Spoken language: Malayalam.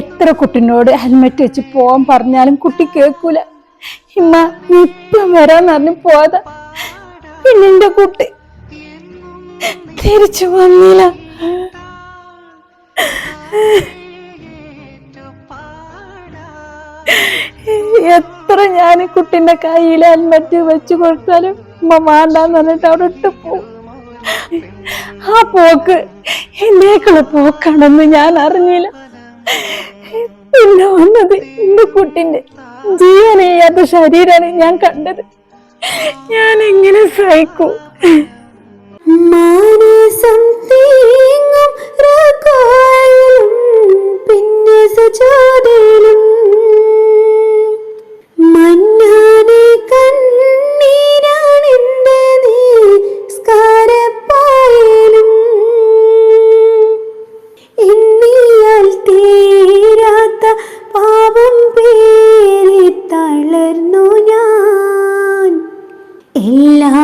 എത്ര കുട്ടിനോട് ഹെൽമെറ്റ് വെച്ച് പോവാൻ പറഞ്ഞാലും കുട്ടി കേൾക്കൂല. ഇമ്മ നീ ഇപ്പം വരാന്ന് പറഞ്ഞു പോയതാ. പിന്നെ കുട്ടി തിരിച്ചു വന്നില്ല. എത്ര ഞാൻ കുട്ടിന്റെ കയ്യിൽ ഹെൽമെറ്റ് വെച്ച് കൊടുത്താലും ഉമ്മ വേണ്ടാന്ന് പറഞ്ഞിട്ട് അവിടെ ഇട്ട് പോകും ആ പോക്ക് എന്നേക്കുള്ള പോക്കാണെന്ന് ഞാൻ അറിഞ്ഞില്ല. പിന്നെ വന്നത് എന്റെ കുട്ടിന്റെ ജീവൻ ചെയ്യാത്ത ശരീരമാണ് ഞാൻ കണ്ടത്. ഞാൻ എങ്ങനെ സഹിക്കൂ? തീരാത്ത പാപം പേരി തളർന്നു ഞാൻ. എല്ലാ